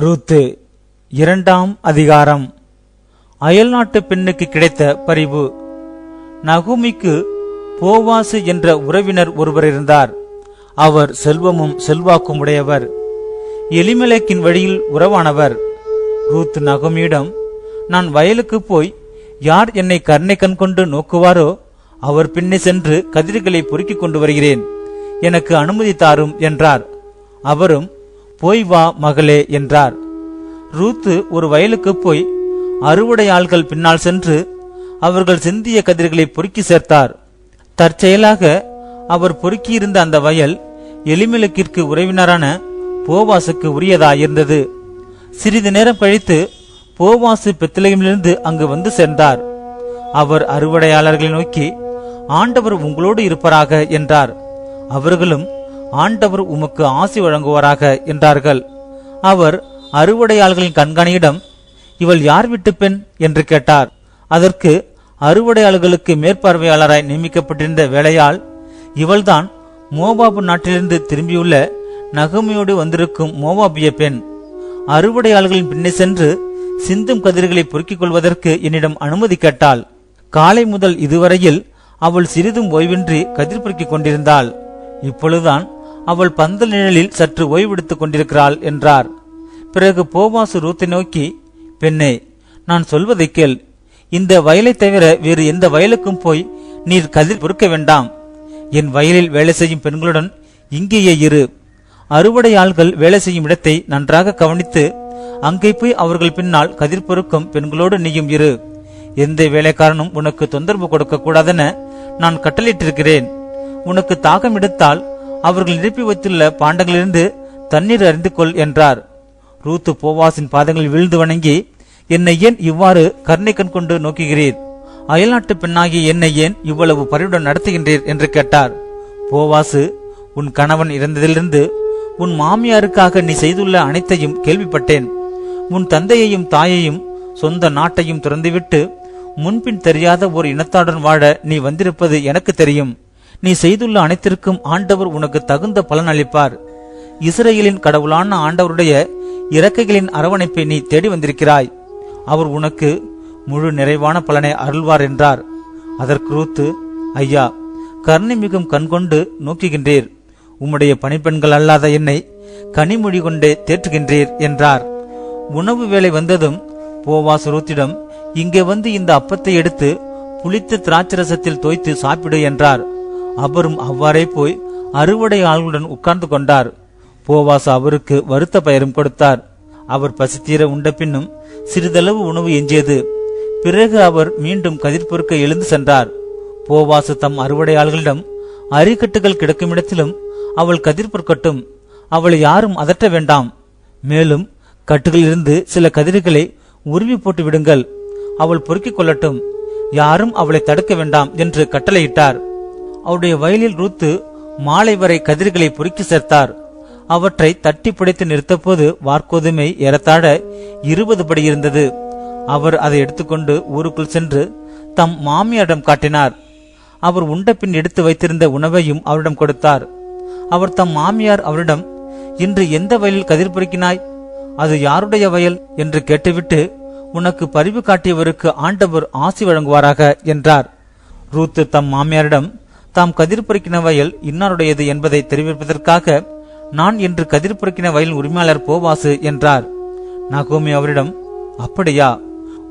ரூத்து இரண்டாம் அதிகாரம். அயல்நாட்டு பெண்ணுக்கு கிடைத்த பரிவு. நகுமிக்கு போவாசு என்ற உறவினர் ஒருவர் இருந்தார். அவர் செல்வமும் செல்வாக்கும் உடையவர். எலிமலைக்கின் வழியில் உறவானவர். ரூத் நகுமியிடம் நான் வயலுக்கு போய் யார் என்னை கருணை கண் கொண்டு நோக்குவாரோ அவர் பின்னே சென்று கதிர்களை பொறுக்கிக் கொண்டு வருகிறேன். எனக்கு அனுமதி தாரும் என்றார். அவரும் போய் வா மகளே என்றார். ரூத்து ஒரு வயலுக்கு போய் அறுவடை ஆள்கள் பின்னால் சென்று அவர்கள் சிந்திய கதிர்களை பொறுக்கி சேர்த்தார். தற்செயலாக அவர் பொறுக்கியிருந்த அந்த வயல் எலிமெலுக்கிற்கு உறவினரான போவாசுக்கு உரியதாயிருந்தது. சிறிது நேரம் கழித்து போவாசு பெத்திலையிலிருந்து அங்கு வந்து சேர்ந்தார். அவர் அறுவடையாளர்களை நோக்கி ஆண்டவர் உங்களோடு இருப்பாராக என்றார். அவர்களும் ஆண்டவர் உமக்கு ஆசி வழங்குவாராக என்றார்கள். அவர் அறுவடையாளர்களின் கண்காணியிடம் இவள் யார் விட்டு பெண்? என்று கேட்டார். அதற்கு அறுவடையாளர்களுக்கு மேற்பார்வையாளராய் நியமிக்கப்பட்டிருந்த வேளையால் இவள்தான் மோபாபு நாட்டிலிருந்து திரும்பியுள்ள நகமையோடு வந்திருக்கும் மோவாபிய பெண். அறுவடையாளர்களின் பின்னே சென்று சிந்தும் கதிர்களை பொறுக்கிக் கொள்வதற்கு என்னிடம் அனுமதி கேட்டாள். காலை முதல் இதுவரையில் அவள் சிறிதும் ஓய்வின்றி கதிர் பொறுக்கிக் கொண்டிருந்தாள். இப்பொழுதுதான் அவள் பந்தல் நிழலில் சற்று ஓய்வெடுத்துக் கொண்டிருக்கிறாள் என்றார். பிறகு போவாசு ரூத்தை நோக்கி பெண்ணே நான் சொல்வதை கேள். இந்த வயலை தவிர வேறு எந்த வயலுக்கும் போய் நீர் கதிர் பொறுக்க வேண்டாம். என் வயலில் வேலை செய்யும் பெண்களுடன் இங்கேயே இரு. அறுவடை ஆள்கள் வேலை செய்யும் இடத்தை நன்றாக கவனித்து அங்கே போய் அவர்கள் பின்னால் கதிர் பொறுக்கும் பெண்களோடு நீயும் இரு. எந்த வேலைக்காரனும் உனக்கு தொந்தரவு கொடுக்க கூடாதென நான் கட்டளிட்டிருக்கிறேன் உனக்கு தாகம் எடுத்தால் அவர்கள் நிரப்பி வைத்துள்ள பாண்டங்களிலிருந்து தண்ணீர் அறிந்து கொள் என்றார். ரூத்து போவாசின் பாதங்களில் வீழ்ந்து வணங்கி என்னை ஏன் இவ்வாறு கருணை கண் கொண்டு நோக்குகிறீர்? அயல்நாட்டு பெண்ணாகிய என்னை ஏன் இவ்வளவு பரிவுடன் நடத்துகின்றீர்? என்று கேட்டார். போவாசு உன் கணவன் இறந்ததிலிருந்து உன் மாமியாருக்காக நீ செய்துள்ள அனைத்தையும் கேள்விப்பட்டேன். உன் தந்தையையும் தாயையும் சொந்த நாட்டையும் துறந்துவிட்டு முன்பின் தெரியாத ஒரு இனத்தாடன் வாழ நீ வந்திருப்பது எனக்கு தெரியும். நீ செய்துள்ள அனைத்திற்கும் ஆண்டவர் உனக்கு தகுந்த பலன் அளிப்பார். இஸ்ரேலின் கடவுளான ஆண்டவருடைய இறக்கைகளின் அரவணைப்பை நீ தேடி வந்திருக்கிறாய். அவர் உனக்கு முழு நிறைவான பலனை அருள்வார் என்றார். அதற்கு ரூத்து ஐயா கருணை மிகும் கண்கொண்டு நோக்குகின்றீர். உம்முடைய பணிப்பெண்கள் அல்லாத என்னை கனிமொழி கொண்டே தேற்றுகின்றீர் என்றார். உணவு வேலை வந்ததும் போவாஸ் ரூத்திடம் இங்கே வந்து இந்த அப்பத்தை எடுத்து புளித்த திராட்சரசத்தில் தோய்த்து சாப்பிடு என்றார். அவரும் அவ்வாறே போய் அறுவடை ஆள்களுடன் உட்கார்ந்து கொண்டார். போவாஸ் அவருக்கு வருத்த பெயரும் கொடுத்தார். அவர் பசித்தீர உண்ட பின்னும் சிறிதளவு உணவு எஞ்சியது. பிறகு அவர் மீண்டும் கதிர் பொறுக்க எழுந்து சென்றார். போவாசு தம் அறுவடையாளர்களிடம் அரிக்கட்டுகள் கிடக்கும் இடத்திலும் அவள் கதிர் பொறுக்கட்டும் அவளை யாரும் அதட்ட வேண்டாம். மேலும் கட்டுகளிலிருந்து சில கதிர்களை உருவி போட்டு விடுங்கள். அவள் பொறுக்கிக் கொள்ளட்டும். யாரும் அவளை தடுக்க வேண்டாம் என்று கட்டளையிட்டார். அவருடைய வயலில் ரூத்து மாலை வரை கதிர்களை பொறுக்கி சேர்த்தார். அவற்றை தட்டி பிடித்து நிறுத்தப்போது வார்க்கோதுமை ஏறத்தாழ இருபது படி இருந்தது. அவர் அதை எடுத்துக்கொண்டு ஊருக்குள் சென்று தம் மாமியாரிடம் காட்டினார். அவர் உண்ட பின் எடுத்து வைத்திருந்த உணவையும் அவரிடம் கொடுத்தார். அவர் தம் மாமியார் அவரிடம் இன்று எந்த வயலில் கதிர் பொறுக்கினாய்? அது யாருடைய வயல்? என்று கேட்டுவிட்டு உனக்கு பரிவு காட்டியவருக்கு ஆண்டவர் ஆசி வழங்குவாராக என்றார். ரூத்து தம் மாமியாரிடம் தாம் கதிர் பொறுக்கின வயல் இன்னாருடையது என்பதை தெரிவிப்பதற்காக நான் என்று கதிர் பொறுக்கின வயல் உரிமையாளர் போவாசு என்றார். நகோமி அவரிடம் அப்படியா?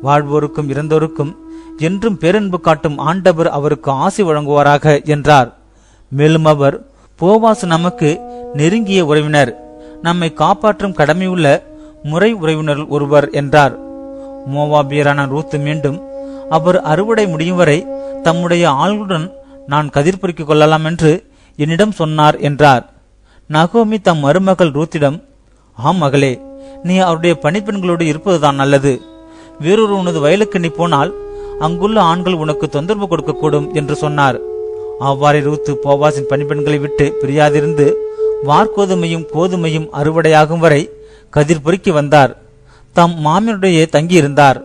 வாழ்வோருக்கும் இறந்தோருக்கும் என்றும் பேரன்பு காட்டும் ஆண்டவர் அவருக்கு ஆசி வழங்குவாராக என்றார். மேலும் அவர் போவாசு நமக்கு நெருங்கிய உறவினர். நம்மை காப்பாற்றும் கடமையுள்ள முறை உறவினர் ஒருவர் என்றார். மோவாபியரான ரூத்து மீண்டும் அவர் அறுவடை முடியும் வரை தம்முடைய ஆள்களுடன் நான் கதிர் பொறுக்கிக் கொள்ளலாம் என்று என்னிடம் சொன்னார் என்றார். நகோமி தம் மருமகள் ரூத்திடம் ஆம் மகளே நீ அவருடைய பணிப்பெண்களோடு இருப்பதுதான் நல்லது. வேறொரு உனது வயலுக்கு நீ போனால் அங்குள்ள ஆண்கள் உனக்கு தொந்தரவு கொடுக்கக்கூடும் என்று சொன்னார். அவ்வாறே ரூத்து போவாசின் பணிப்பெண்களை விட்டு பிரியாதிருந்து வார்கோதுமையும் கோதுமையும் அறுவடையாகும் வரை கதிர் பொறுக்கி வந்தார். தம் மாமியருடைய தங்கியிருந்தார்.